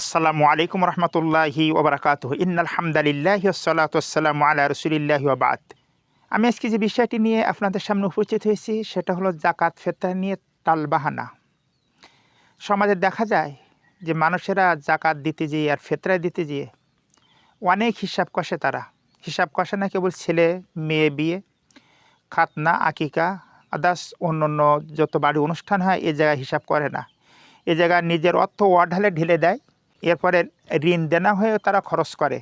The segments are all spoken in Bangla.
আসসালামু আলাইকুম রহমতুল্লাহি ওবরাকাত ইন্নাল হামদালিল্লাহ সালাতাম আলা রসুলিল্লাহি ওবাদ আমি আজকে যে বিষয়টি নিয়ে আপনাদের সামনে উপস্থিত হয়েছি, সেটা হলো জাকাত ফেতরা নিয়ে তালবাহানা। সমাজে দেখা যায় যে মানুষেরা জাকাত দিতে যেয়ে আর ফেতরা দিতে যেয়ে অনেক হিসাব কষে তারা। হিসাব কষে না কেবল ছেলে, মেয়ে, বিয়ে, খাতনা, আকিকা, আদার্স অন্য অন্য যত বাড়ি অনুষ্ঠান হয়, এ জায়গায় হিসাব করে না। এ জায়গায় নিজের অর্থ ওয়াঢালে ঢেলে দেয় এরপরে ঋণ দেনা হয়েও তারা খরচ করে।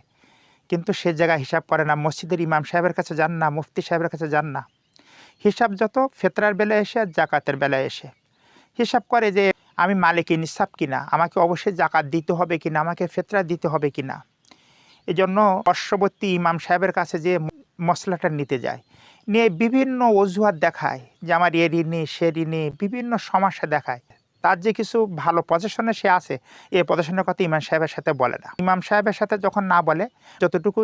কিন্তু সে জায়গায় হিসাব করে না। মসজিদের ইমাম সাহেবের কাছে যান না, মুফতি সাহেবের কাছে যান না। হিসাব যত ফেতরার বেলায় এসে আর জাকাতের বেলায় এসে। হিসাব করে যে আমি মালিক নিসাব কিনা? আমাকে অবশ্যই জাকাত দিতে হবে কিনা? আমাকে ফেতরা দিতে হবে কিনা? এই জন্য পার্শ্ববর্তী ইমাম সাহেবের কাছে যে মশলাটা নিতে যায়, নিয়ে বিভিন্ন অজুহাত দেখায় যে আমার এ ঋণী, সে ঋণী, বিভিন্ন সমস্যা দেখায়। তার যে কিছু ভালো পজিশনে সে আছে এই পজিশনের কথা ইমাম সাহেবের সাথে বলে না। ইমাম সাহেবের সাথে যখন না বলে, যতটুকু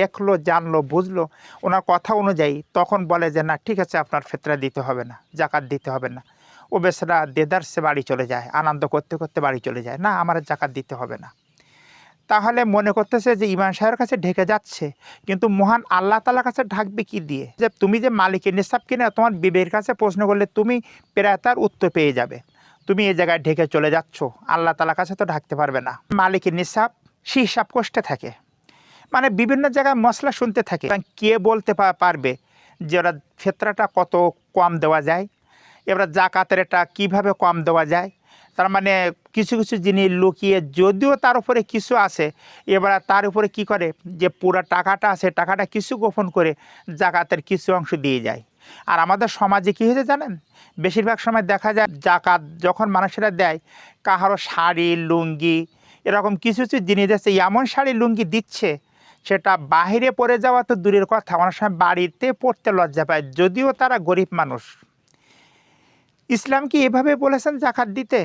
দেখল, জানলো, বুঝলো, ওনার কথা অনুযায়ী তখন বলে যে, না, ঠিক আছে, আপনার ফেতরা দিতে হবে না, জাকাত দিতে হবে না। ও বেচারা দেদারসে বাড়ি চলে যায়, আনন্দ করতে করতে বাড়ি চলে যায়। না, আমার জাকাত দিতে হবে না। তাহলে মনে করতেছে যে, ইমাম সাহেবের কাছে ঢেকে যাচ্ছে, কিন্তু মহান আল্লাহ তালার কাছে ঢাকবে কি দিয়ে? যে, তুমি যে মালিকের নিসাব কিনা, তোমার বিবের কাছে প্রশ্ন করলে তুমি প্রায় তার উত্তর পেয়ে যাবে। তুমি এই জায়গায় ঢেকে চলে যাচ্ছ। আল্লাহ তালার কাছে তো ঢাকতে পারবে না। মালিকের নিসাব সে হিসাব কষ্টে থাকে। মানে বিভিন্ন জায়গায় মশলা শুনতে থাকে। কে বলতে পারবে যে ওরা ফেতরাটা কত কম দেওয়া যায়? এবার জাকাতের এটা কীভাবে কম দেওয়া যায়? তার মানে কিছু কিছু জিনিস লুকিয়ে যদিও তার উপরে কিছু আছে, এবার তার উপরে কি করে? যে পুরো টাকাটা আছে, টাকাটা কিছু গোপন করে জাকাতের কিছু অংশ দিয়ে যায়। আর আমাদের সমাজে কী হয়েছে জানেন? বেশিরভাগ সময় দেখা যায় জাকাত যখন মানুষেরা দেয় কাহারও শাড়ি, লুঙ্গি, এরকম কিছু কিছু জিনিস আছে, এমন শাড়ি, লুঙ্গি দিচ্ছে, সেটা বাইরে পড়ে যাওয়া তো দূরের কথা। অনেক সময় বাড়িতে পড়তে লজ্জা পায়, যদিও তারা গরিব মানুষ। ইসলাম কি এভাবে বলেছেন জাকাত দিতে?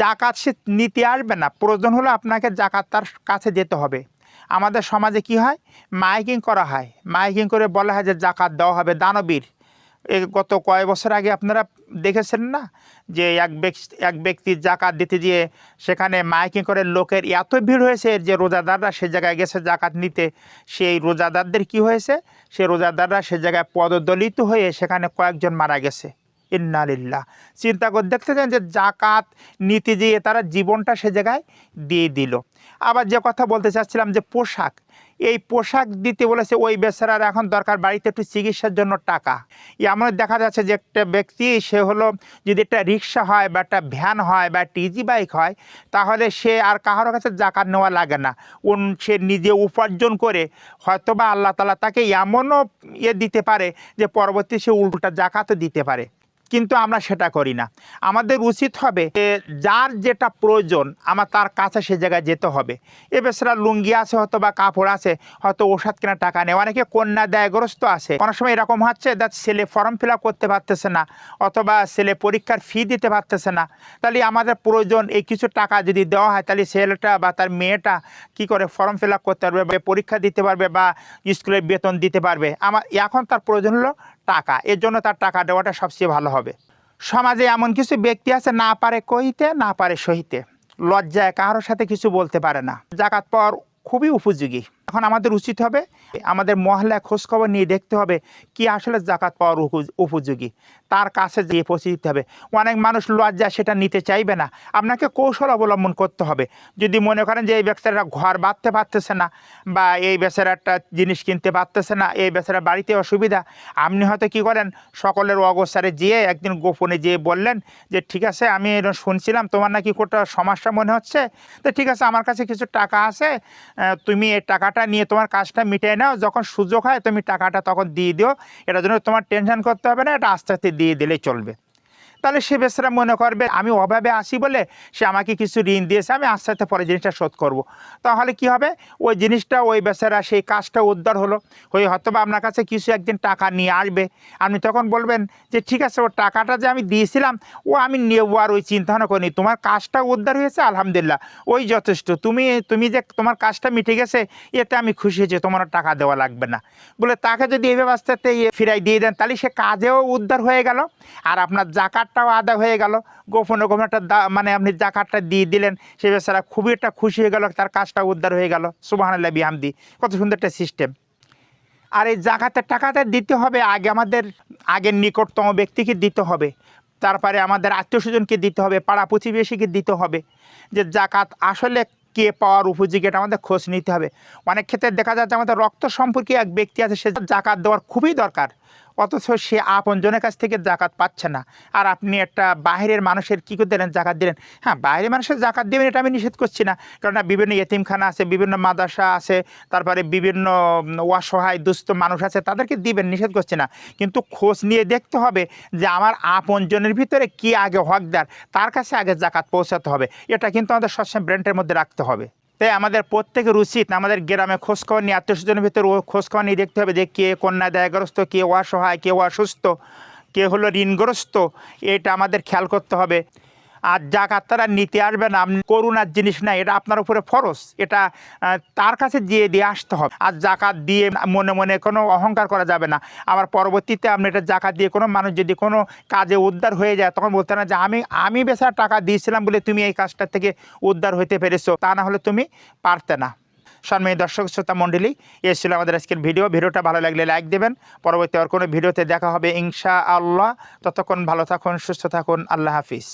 জাকাত সে নিতে আসবে না, প্রয়োজন হলে আপনাকে জাকাত তার কাছে যেতে হবে। আমাদের সমাজে কি হয়? মাইকিং করা হয়। মাইকিং করে বলা হয় যে জাকাত দেওয়া হবে দানবীর। এ গত কয়েক বছর আগে আপনারা দেখেছেন না? যে এক ব্যক্তি এক ব্যক্তি জাকাত দিতে গিয়ে সেখানে মাইকিং করে লোকের এত ভিড় হয়েছে যে রোজাদাররা সে জায়গায় গেছে জাকাত নিতে। সেই রোজাদারদের কি হয়েছে? সে রোজাদাররা সে জায়গায় পদদলিত হয়ে সেখানে কয়েকজন মারা গেছে। ইন্নালিল্লাহ চিন্তা করে দেখতে চান যে জাকাত নীতি দিয়ে তারা জীবনটা সে জায়গায় দিয়ে দিল। আবার যে কথা বলতে চাচ্ছিলাম যে পোশাক, এই পোশাক দিতে বলেছে ওই বেচারার এখন দরকার বাড়িতে একটু চিকিৎসার জন্য টাকা। এমন দেখা যাচ্ছে যে একটা ব্যক্তি, সে হলো যদি একটা রিক্সা হয় বা একটা ভ্যান হয় বা ইজি বাইক হয়, তাহলে সে আর কারোর কাছে জাকাত নেওয়া লাগে না। উন সে নিজে উপার্জন করে হয়তোবা আল্লাহ তালা তাকে এমনও ইয়ে দিতে পারে যে পরবর্তী সে উল্টা জাকাতও দিতে পারে। কিন্তু আমরা সেটা করি না। আমাদের উচিত হবে যার যেটা প্রয়োজন আমার তার কাছে সে জায়গায় যেতে হবে। এ বেচারা লুঙ্গি আছে হয়তো বা কাপড় আছে, হয়তো ওষুধ কেনার টাকা নেই, অনেকে কন্যা দেয়গ্রস্ত আছে। অনেক সময় এরকম হচ্ছে দ্যাট ছেলে ফর্ম ফিল করতে পারতেছে না, অথবা ছেলে পরীক্ষার ফি দিতে পারতেছে না। তাহলে আমাদের প্রয়োজন এই কিছু টাকা যদি দেওয়া হয়, তাহলে ছেলেটা বা তার মেয়েটা কি করে ফর্ম ফিল করতে পারবে পরীক্ষা দিতে পারবে বা স্কুলের বেতন দিতে পারবে? আমার এখন তার প্রয়োজন হলো টাকা, এর জন্য তার টাকা দেওয়াটা সবচেয়ে ভালো হবে। সমাজে এমন কিছু ব্যক্তি আছে, না পারে কহিতে, না পারে সহিতে। লজ্জায় কারোর সাথে কিছু বলতে পারে না। জাকাত পাওয়ার খুবই উপযোগী। এখন আমাদের উচিত হবে আমাদের মহল্লায় খোঁজখবর নিয়ে দেখতে হবে কি আসলে জাকাত পাওয়ার উপ- উপযোগী। তার কাছে যেয়ে পৌঁছে দিতে হবে। অনেক মানুষ লজ্জা সেটা নিতে চাইবে না। আপনাকে কৌশল অবলম্বন করতে হবে। যদি মনে করেন যে এই বেচারা ঘর বাঁধতে পারতেছে না বা এই বেচারা একটা জিনিস কিনতে পারতেছে না, এই বেচারা বাড়িতে অসুবিধা, আপনি হয়তো কি করেন? সকলের অগোচারে যেয়ে একদিন গোপনে যেয়ে বললেন যে, ঠিক আছে, আমি এরম শুনছিলাম, তোমার নাকি কোটা সমস্যা মনে হচ্ছে? তো ঠিক আছে, আমার কাছে কিছু টাকা আছে তুমি এই টাকাটা নিয়ে তোমার কাজটা মিটিয়ে নাও, যখন সুযোগ হয় তুমি টাকাটা তখন দিয়ে দিও। এটার জন্য তোমার টেনশন করতে হবে না, এটা আস্তে আস্তে দিয়ে দিলেই চলবে। তাহলে সে বেচারা মনে করবে, আমি অভাবে আসি বলে সে আমাকে কিছু ঋণ দিয়েছে, আমি আস্তে আস্তে পরে জিনিসটা শোধ করব। তাহলে কি হবে? ওই জিনিসটা, ওই বেচারা সেই কাজটা উদ্ধার হলো। হয়ে হয়তো বা আপনার কাছে কিছু একদিন টাকা নিয়ে আসবে। আপনি তখন বলবেন যে, ঠিক আছে ও টাকাটা যে আমি দিয়েছিলাম, ও আমি নেব আর ওই চিন্তা ভাবনা করিনি। তোমার কাজটা উদ্ধার হয়েছে, আলহামদুলিল্লাহ। ওই যথেষ্ট। তুমি তুমি যে তোমার কাজটা মিটে গেছে, এতে আমি খুশি হয়েছি, তোমার টাকা দেওয়া লাগবে না। বলে তাকে যদি এই ব্যবস্থাতে ইয়ে ফিরাই দিয়ে দেন, তাহলে সে কাজেও উদ্ধার হয়ে গেল। আর আপনার জাকাত জাকাতটাও আদায় হয়ে গেল। গোপনে গোপনে একটা মানে আপনি জাকাতটা দিয়ে দিলেন, সে বেচারা খুবই একটা খুশি হয়ে গেল, তার কাজটা উদ্ধার হয়ে গেল। সুবাহ বিহামদি। কত সুন্দর একটা সিস্টেম আর এই জাকাতের টাকাটা দিতে হবে আগে আমাদের, আগের নিকটতম ব্যক্তিকে দিতে হবে। তারপরে আমাদের আত্মীয় স্বজনকে দিতে হবে, পাড়া প্রতিবেশীকে দিতে হবে। যে জাকাত আসলে কে পাওয়ার উপযোগী এটা আমাদের খোঁজ নিতে হবে। অনেক ক্ষেত্রে দেখা যাচ্ছে আমাদের রক্ত সম্পর্কে এক ব্যক্তি আছে, সে জাকাত দেওয়ার খুবই দরকার। অথচ সে আপনজনের কাছ থেকে জাকাত পাচ্ছে না। আর আপনি একটা বাইরের মানুষের কী করে দিলেন? জাকাত দিলেন। হ্যাঁ বাইরের মানুষের জাকাত দেবেন এটা আমি নিষেধ করছি না। কেননা বিভিন্ন এতিমখানা আছে, বিভিন্ন মাদ্রাসা আছে, তারপরে বিভিন্ন অসহায় দুস্থ মানুষ আছে, তাদেরকে দিবেন, নিষেধ করছি না। কিন্তু খোঁজ নিয়ে দেখতে হবে যে আমার আপনজনের ভিতরে কি আগে হকদার, তার কাছে আগে জাকাত পৌঁছাতে হবে। এটা কিন্তু আমাদের সবসময় ব্র্যান্ডের মধ্যে রাখতে হবে। তাই আমাদের প্রত্যেকের উচিত আমাদের গ্রামে খোঁজখবর নিয়ে, আত্মীয় স্বজনের ভিতরে খোঁজখবর নিয়ে দেখতে হবে যে কে কন্যা দায়গ্রস্ত, কে অসহায়, কে অসুস্থ, কে হলো ঋণগ্রস্ত। এটা আমাদের খেয়াল করতে হবে। আর জাকাত তারা নিতে আসবে না করুণার জিনিস না, এটা আপনার উপরে ফরজ। এটা তার কাছে দিয়ে দিয়ে আসতে হবে। আর জাকাত দিয়ে মনে মনে কোনো অহংকার করা যাবে না। আবার পরবর্তীতে আপনি এটা জাকাত দিয়ে কোনো মানুষ যদি কোনো কাজে উদ্ধার হয়ে যায়, তখন বলতে না যে, আমি আমি বেচার টাকা দিয়েছিলাম বলে তুমি এই কাজটা থেকে উদ্ধার হইতে পেরেছ। তা না হলে তুমি পারতে না। সম্মানী দর্শক, শ্রোতা মণ্ডলী এ ছিল আমাদের আজকের ভিডিও। ভিডিওটা ভালো লাগলে লাইক দেবেন। পরবর্তী আর কোনো ভিডিওতে দেখা হবে ইনশা আল্লাহ ততক্ষণ ভালো থাকুন, সুস্থ থাকুন। আল্লাহ হাফিজ।